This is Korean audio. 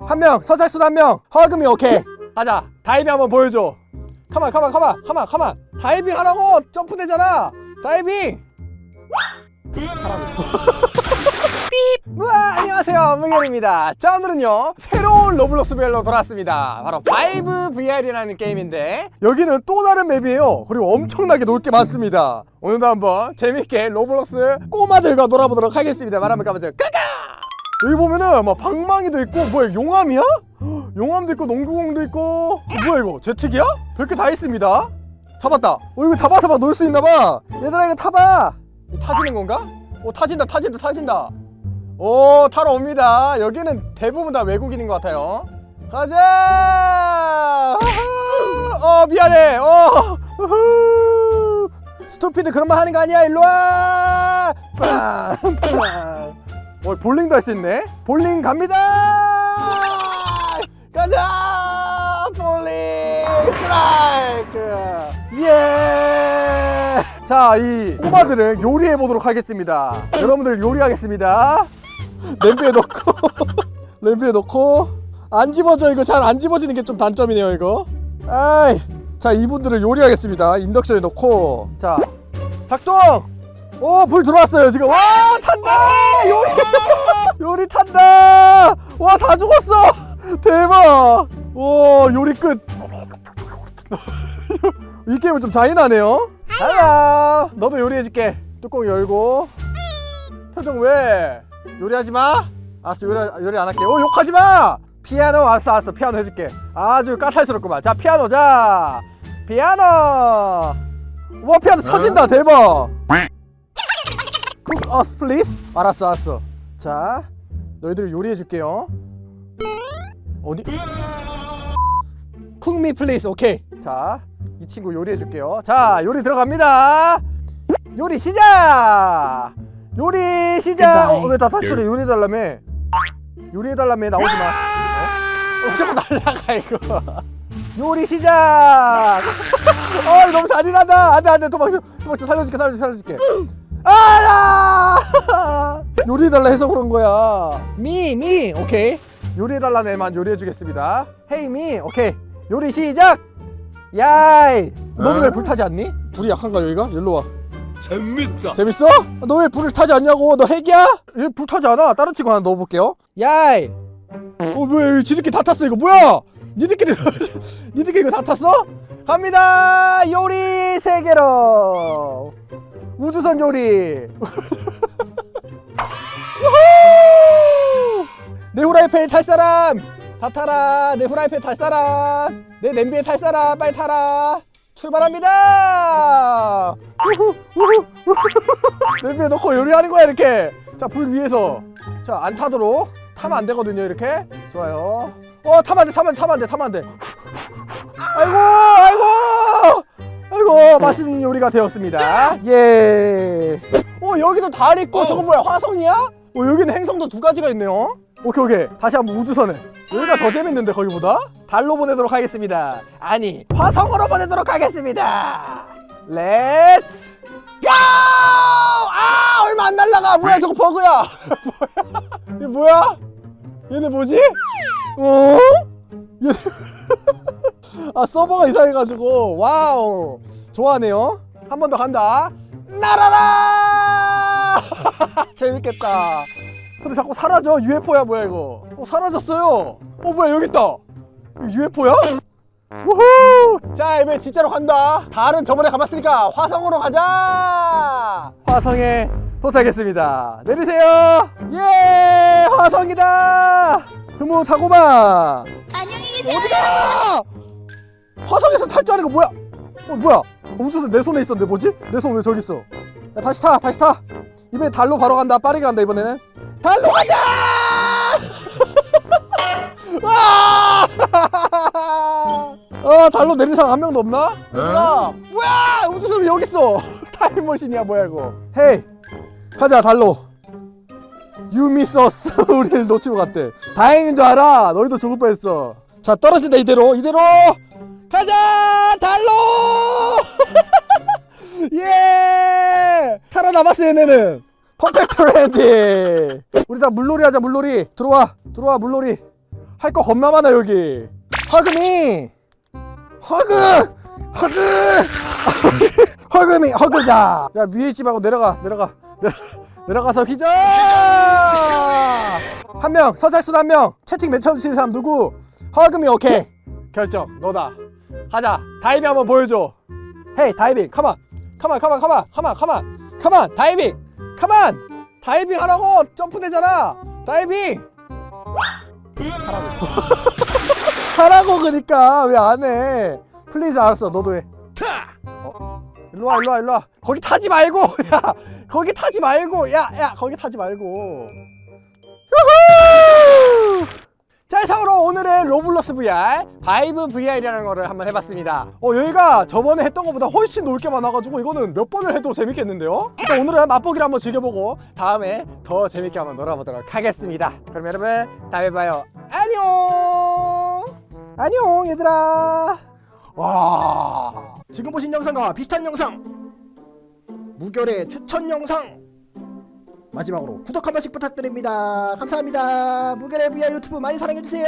한 명 서작순 한 명. 허금이 오케이. 가자. 다이빙 한번 보여줘. 가만 가만 가만 가만 가만. 다이빙 하라고. 점프 되잖아. 다이빙. 우와 안녕하세요. 문결입니다. 자 오늘은요 새로운 로블록스 벨로 돌아왔습니다. 바로 바이브 VR이라는 게임인데 여기는 또 다른 맵이에요. 그리고 엄청나게 놀 게 많습니다. 오늘도 한번 재밌게 로블록스 꼬마들과 놀아보도록 하겠습니다. 말 한번 가보죠. 까까 여기 보면은 막 방망이도 있고 뭐야 용암이야? 헉, 용암도 있고 농구공도 있고. 어, 뭐야 이거? 제트기야? 별게 다 있습니다. 잡았다. 어 이거 잡아서 막 놀 수 있나봐. 얘들아 이거 타봐. 이거 타지는 건가? 오 타진다 타진다 타진다. 오 타러 옵니다. 여기는 대부분 다 외국인인 것 같아요. 가자! 어 미안해. 어 우후. 스투피드 그런 말 하는 거 아니야? 일로와! 빵, 빵. 어 볼링도 할 수 있네 볼링 갑니다 가자 볼링 스트라이크 예! 자, 이 꼬마들은 요리해 보도록 하겠습니다. 여러분들 요리하겠습니다. 냄비에 넣고 냄비에 넣고 안 집어져 이거 잘 안 집어지는 게 좀 단점이네요 이거. 아이, 자 이분들을 요리하겠습니다. 인덕션에 넣고 자 작동. 오 불 들어왔어요 지금. 와 탄다 요리 요리 탄다. 와 다 죽었어. 대박. 오 요리 끝. 이 게임은 좀 잔인하네요. 하야, 너도 요리해줄게. 뚜껑 열고. 표정 왜? 요리하지 마. 알았어, 요리 요리 안 할게. 오 욕하지 마. 피아노 알았어, 알았어. 피아노 해줄게. 아주 까탈스럽구만. 자, 피아노 자. 피아노. 와, 피아노 쳐진다. 대박. Cook us, please. 알았어, 알았어. 자, 너희들 요리해 줄게요. 어디? Cook me, please. 오케이. 자, 이 친구 요리해 줄게요. 자, 요리 들어갑니다. 요리 시작. 요리 시작. 어, 왜다 탈출해? 요리 해 달라며. 요리 해 달라며 나오지 마. 어? 어, 자꾸 날라가 이거. 요리 시작. 어, 너무 잔인하다. 안돼 안돼 도망쳐 도망쳐 살려줄게 살려줄게 살려줄게. 아야! 요리 해달라 해서 그런 거야. 미, 미, 오케이. 요리 해달라는 애만 요리해 주겠습니다. 헤이 미, 오케이. 요리 시작. 야이, 너는 왜 불 타지 않니? 불이 약한가 여기가? 일로 와. 재밌다. 재밌어? 너 왜 불을 타지 않냐고? 너 핵이야? 얘 불 타지 않아. 다른 친구 하나 넣어볼게요. 야이. 어? 여기 지들끼리 다 탔어 이거 뭐야? 니들끼리 니들끼리 이거 다 탔어? 갑니다. 요리 세계로. 우주선 요리. 내 후라이팬에 탈 사람 다 타라. 내 후라이팬 탈 사람. 내 냄비에 탈 사람 빨리 타라. 출발합니다. 우후, 우후, 우후. 냄비에 넣고 요리하는 거야 이렇게. 자 불 위에서 자 안 타도록 타면 안 되거든요 이렇게. 좋아요. 어 타면 안 돼, 타면 안 돼, 타면 안 돼, 타면 안 돼. 아이고, 아이고, 맛있는 요리가 되었습니다. 예. 어 여기도 달 있고 저거 뭐야 화성이야? 어 여기는 행성도 두 가지가 있네요. 오케이 오케이 다시 한번 우주선을. 여기가 더 재밌는데 거기보다? 달로 보내도록 하겠습니다. 아니 화성으로 보내도록 하겠습니다. 렛츠 고! 아 얼마 안 날라가 뭐야 저거 버그야. 뭐야? 이게 뭐야? 얘네 뭐지? 어? 얘... 아 서버가 이상해가지고 와우 좋아하네요. 한 번 더 간다. 날아라! 재밌겠다. 근데 자꾸 사라져? UFO야 뭐야 이거? 어 사라졌어요. 어 뭐야 여기 있다. UFO야? 우후! 자 이번에 진짜로 간다. 달은 저번에 가봤으니까 화성으로 가자! 화성에 도착했습니다. 내리세요! 예! 화성이다! 흐뭇하고만! 안녕히 계세요. 어디가? 화성에서 탈 줄 아는 거 뭐야? 어 뭐야? 우주선 내 손에 있었는데 뭐지? 내 손 왜 저기 있어? 야 다시 타 다시 타 이번에 달로 바로 간다 빠르게 간다 이번에는 달로 가자! 와! 아 달로 내린 사람 한 명도 없나? 뭐야? 뭐야? 우주선 왜 여기 있어? 타임머신이야 뭐야 이거? 헤이 가자 달로 us 우리를 놓치고 갔대 다행인 줄 알아 너희도 죽을 뻔했어 자 떨어진다 이대로 이대로 가자 달로! 예! 살아남았어 얘네는. 퍼펙트 랜딩 우리 다 물놀이 하자 물놀이. 들어와 들어와 물놀이. 할 거 겁나 많아 여기. 허그미 허그! 허그! 허그미 허그자. 야 위에 말고 내려가 내려가. 내려, 내려가서 휘저! 한명 선착순 한명. 채팅 맨 처음 치는 사람 누구? 허그미 오케이. 결정 너다 가자. 다이빙 한번 보여줘. 헤이 다이빙. 컴온 컴온 컴온 컴온 컴온 컴온 컴온 다이빙. 컴온 다이빙 하라고. 점프 되잖아. 다이빙. 하라고. 하라고 그니까 왜 안 해? 플리즈 알았어. 너도 해. 어? 일로 와 일로 와 일로 와. 거기 타지 말고. 야 거기 타지 말고. 야야 거기 타지 말고. 자 이상으로 오늘의 로블록스 VR 바이브 VR이라는 거를 한번 해봤습니다. 어 여기가 저번에 했던 것보다 훨씬 놀게 많아가지고 이거는 몇 번을 해도 재밌겠는데요? 일단 오늘은 맛보기를 한번 즐겨보고 다음에 더 재밌게 한번 놀아보도록 하겠습니다. 그럼 여러분 다음에 봐요. 안녕! 안녕 얘들아! 와 지금 보신 영상과 비슷한 영상 무결의 추천 영상 마지막으로 구독 한 번씩 부탁드립니다. 감사합니다. VR 유튜브 많이 사랑해주세요.